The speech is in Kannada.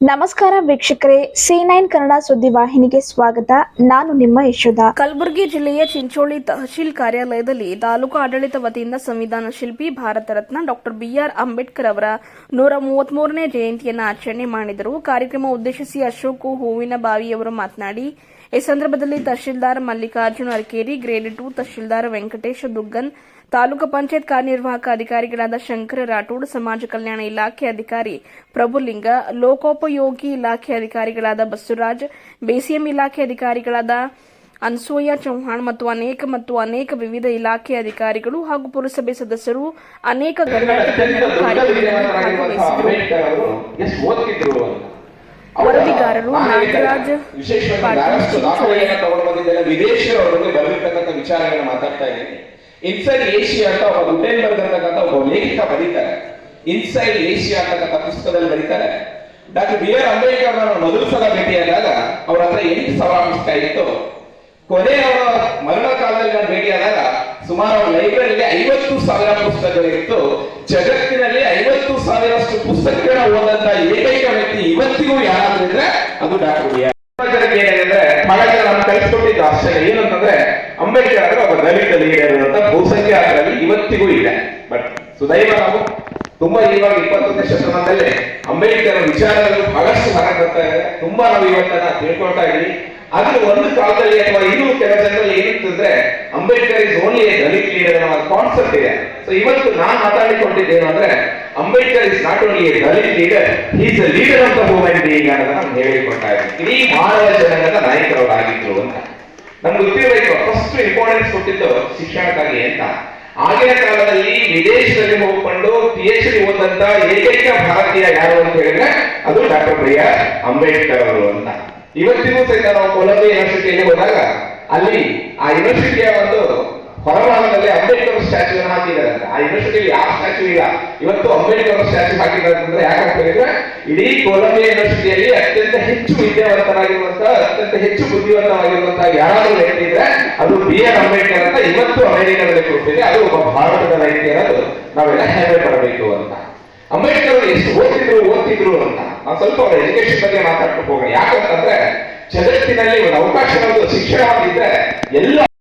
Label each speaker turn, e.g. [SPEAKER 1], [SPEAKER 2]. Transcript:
[SPEAKER 1] ನಮಸ್ಕಾರ ವೀಕ್ಷಕರೇ ಸಿ ನೈನ್ ಕನ್ನಡ ಸುದ್ದಿ ವಾಹಿನಿಗೆ ಸ್ವಾಗತ. ನಾನು ನಿಮ್ಮ ಯಶೋಧ. ಕಲಬುರಗಿ ಜಿಲ್ಲೆಯ ಚಿಂಚೋಳಿ ತಹಶೀಲ್ ಕಾರ್ಯಾಲಯದಲ್ಲಿ ತಾಲೂಕು ಆಡಳಿತ ವತಿಯಿಂದ ಸಂವಿಧಾನ ಶಿಲ್ಪಿ ಭಾರತ ರತ್ನ ಡಾಕ್ಟರ್ ಬಿಆರ್ ಅಂಬೇಡ್ಕರ್ ಅವರ ನೂರ ಮೂವತ್ಮೂರನೇ ಜಯಂತಿಯನ್ನು ಆಚರಣೆ ಮಾಡಿದರು. ಕಾರ್ಯಕ್ರಮ ಉದ್ದೇಶಿಸಿ ಅಶೋಕ್ ಹೂವಿನ ಬಾವಿಯವರು ಮಾತನಾಡಿ ಈ ಸಂದರ್ಭದಲ್ಲಿ ತಹಶೀಲ್ದಾರ್ ಮಲ್ಲಿಕಾರ್ಜುನ ಅರಕೇರಿ, ಗ್ರೇಡ್ ಟು ತಹಶೀಲ್ದಾರ್ ವೆಂಕಟೇಶ ದುಗ್ಗನ್, ತಾಲೂಕು ಪಂಚಾಯತ್ ಕಾರ್ಯನಿರ್ವಾಹಕ ಅಧಿಕಾರಿಗಳಾದ ಶಂಕರ ರಾಠೋಡ್, ಸಮಾಜ ಕಲ್ಯಾಣ ಇಲಾಖೆ ಅಧಿಕಾರಿ ಪ್ರಭುಲಿಂಗ ಲೋಕೋಪಯೋಗಿ ಇಲಾಖೆ ಅಧಿಕಾರಿಗಳಾದ ಬಸವರಾಜ್ ಬಿಸಿಎಂ ಇಲಾಖೆ ಅಧಿಕಾರಿಗಳಾದ ಅನ್ಸೂಯ ಚೌಹಾಣ್ ಮತ್ತು ಅನೇಕ ಮತ್ತು ಅನೇಕ ವಿವಿಧ ಇಲಾಖೆ ಅಧಿಕಾರಿಗಳು ಹಾಗೂ ಪುರಸಭೆ ಸದಸ್ಯರು ಅನೇಕ ಗಣ್ಯಾತಿ ವರದಿಗಾರರು ನಾಗರಾಜ್
[SPEAKER 2] ವಿದೇಶಿಯವರೊಂದಿಗೆ ಬರಲಿರ್ತಕ್ಕಂಥ ವಿಚಾರಗಳನ್ನ ಮಾತಾಡ್ತಾ ಇದ್ದೀನಿ. ಇನ್ಸೈಡ್ ಏಷ್ಯಾ ಅಂತ ಒಬ್ಬ ಗುಟೆನ್ಬರ್ಗ್ ಅಂತಕ್ಕಂಥ ಒಬ್ಬ ಲೇಖಕ ಬರೀತಾರೆ. ಇನ್ಸೈಡ್ ಏಷಿಯಾ ಅಂತಕ್ಕಂಥ ಪುಸ್ತಕದಲ್ಲಿ ಬರೀತಾರೆ. ಡಾಕ್ಟರ್ ಬಿ ಆರ್ ಅಂಬೇಡ್ಕರ್ ಅವರ ಮೊದಲು ಸಲ ಭೇಟಿಯಾದಾಗ ಅವ್ರ ಹತ್ರ ಎಂಟು ಸಾವಿರ ಪುಸ್ತಕ ಇತ್ತು. ಕೊನೆ ಅವರ ಮರಣ ಕಾಲದಲ್ಲಿ ನಾನು ಭೇಟಿಯಾದಾಗ ಸುಮಾರು ಲೈಬ್ರರಿಯಲ್ಲಿ ಐವತ್ತು ಸಾವಿರ ಪುಸ್ತಕಗಳಿತ್ತು. ಜಗತ್ತಿನಲ್ಲಿ ಐವತ್ತು ಸಾವಿರಷ್ಟು ಪುಸ್ತಕಗಳ ಓದಂತ ಏಕೈಕ ವ್ಯಕ್ತಿ ಇವತ್ತಿಗೂ ಯಾರಾದ್ರೂ ಇದ್ರೆ ಅದು ಡಾಕ್ಟರ್ ಬಿ ಆರ್. ಏನಂದ್ರೆ ಬಹಳ ಜನ ಕಲಿಸ್ಕೊಟ್ಟಿದ್ದು ಆಶ್ಚರ್ಯ ಏನಂತಂದ್ರೆ ಅಂಬೇಡ್ಕರ್ ಅಂದ್ರೆ ಒಬ್ಬ ದಲಿತ ಲೀಡರ್ ಅಂತ ಬಹುಸಂಖ್ಯಾತರಲ್ಲಿ ಇವತ್ತಿಗೂ ಇದೆ. ಬಟ್ ಸುದೈವ ನಾವು ತುಂಬಾ ಇವಾಗ ಇಪ್ಪತ್ತೊಂದನೇ ಶತಮಾನದಲ್ಲಿ ಅಂಬೇಡ್ಕರ್ ವಿಚಾರಗಳು ಬಹಳಷ್ಟು ಹೊರಗೆ ಇದೆ. ತುಂಬಾ ನಾವು ಇವತ್ತನ್ನ ತಿಳ್ಕೊಳ್ತಾ ಇದೀವಿ ಆದ್ರೆ ಒಂದು ಕಾಲದಲ್ಲಿ ಅಥವಾ ಇನ್ನೂ ಕೆಲ ಜನರಲ್ಲಿ ಏನಿತ್ತಂದ್ರೆ Ambedkar is only a Dalit leader ಅನ್ನೋ ಕಾನ್ಸೆಪ್ಟ್ ಇದೆ. ಸೊ ಇವತ್ತು ನಾನು ಮಾತಾಡಿಕೊಂಡಿದ್ದೇನು ಅಂದ್ರೆ Ambedkar is not only a Dalit leader is a leader of the movement being ಅನ್ನೋದನ್ನ ನಾನು ಹೇಳಿಕೊಡ್ತಾ ಇದ್ದೀನಿ. ಇಡೀ ಮಾನವ ಜನಾಂಗದ ನಾಯಕರವರಾಗಿದ್ರು ಅಂತ. ನಮ್ಗೆ ಗೊತ್ತಿರಬೇಕು ಫಸ್ಟ್ ಇಂಪಾರ್ಟೆನ್ಸ್ ಕೊಟ್ಟಿದ್ದು ಶಿಕ್ಷಣಕ್ಕಾಗಿ ಅಂತ. ಆಗಿನ ಕಾಲದಲ್ಲಿ ವಿದೇಶದಲ್ಲಿ ಹೋಗ್ಕೊಂಡು ಪಿ ಎಚ್ ಡಿ ಓದಂತ ಏಕೈಕ ಭಾರತೀಯ ಯಾರು ಅಂತ ಹೇಳಿದ್ರೆ ಅದು ಡಾಕ್ಟರ್ ಆರ್ ಅಂಬೇಡ್ಕರ್ ಅವರು ಅಂತ. ಇವತ್ತಿಗೂ ಸಹಿತ ನಾವು ಕೊಲಂಬಿಯಾ ಯೂನಿವರ್ಸಿಟಿಯಲ್ಲಿ ಹೋದಾಗ ಅಲ್ಲಿ ಆ ಯೂನಿವರ್ಸಿಟಿಯ ಒಂದು ಹೊರಭಾಗದಲ್ಲಿ ಅಂಬೇಡ್ಕರ್ ಸ್ಟ್ಯಾಚ್ಯೂ ಹಾಕಿದ್ದಾರೆ ಆ ಯೂನಿವರ್ಸಿಟಿಯಲ್ಲಿ ಯಾವ ಸ್ಟ್ಯಾಚ್ಯೂ ಇಲ್ಲ. ಇವತ್ತು ಅಂಬೇಡ್ಕರ್ ಸ್ಟ್ಯಾಚ್ಯೂ ಹಾಕಿದ್ದಾರೆ ಅಂತಂದ್ರೆ ಯಾಕಂತ ಹೇಳಿದ್ರೆ, ಇಡೀ ಕೊಲಂಬಿಯಾ ಯೂನಿವರ್ಸಿಟಿಯಲ್ಲಿ ಅತ್ಯಂತ ಹೆಚ್ಚು ವಿದ್ಯಾವಂತರಾಗಿರುವಂತಹ ಅತ್ಯಂತ ಹೆಚ್ಚು ಬುದ್ಧಿವಂತವಾಗಿರುವಂತಹ ಯಾರಾದ್ರೂ ವ್ಯಕ್ತಿ ಇದ್ರೆ ಅದು ಬಿ ಆರ್ ಅಂಬೇಡ್ಕರ್ ಅಂತ ಇವತ್ತು ಅಮೆರಿಕದಲ್ಲಿ ಕೊಟ್ಟಿದೆ ಅದು ಒಬ್ಬ ಭಾರತದ ವ್ಯಕ್ತಿ ಅನ್ನೋದು ನಾವೆಲ್ಲ ಹೆಮ್ಮೆ ಪಡಬೇಕು ಅಂತ. ಅಂಬೇಡ್ಕರ್ ಎಷ್ಟು ಓದ್ತಿದ್ರು ಓದ್ತಿದ್ರು ಅಂತ. ನಾವು ಸ್ವಲ್ಪ ಅವರ ಎಜುಕೇಶನ್ ಬಗ್ಗೆ ಮಾತಾಡ್ಕೊಂಡು ಹೋಗೋಣ. ಯಾಕಂತಂದ್ರೆ ಜಗತ್ತಿನಲ್ಲಿ ಒಂದು ಅವಕಾಶ ಶಿಕ್ಷಣ ಆಗಿದ್ರೆ ಎಲ್ಲ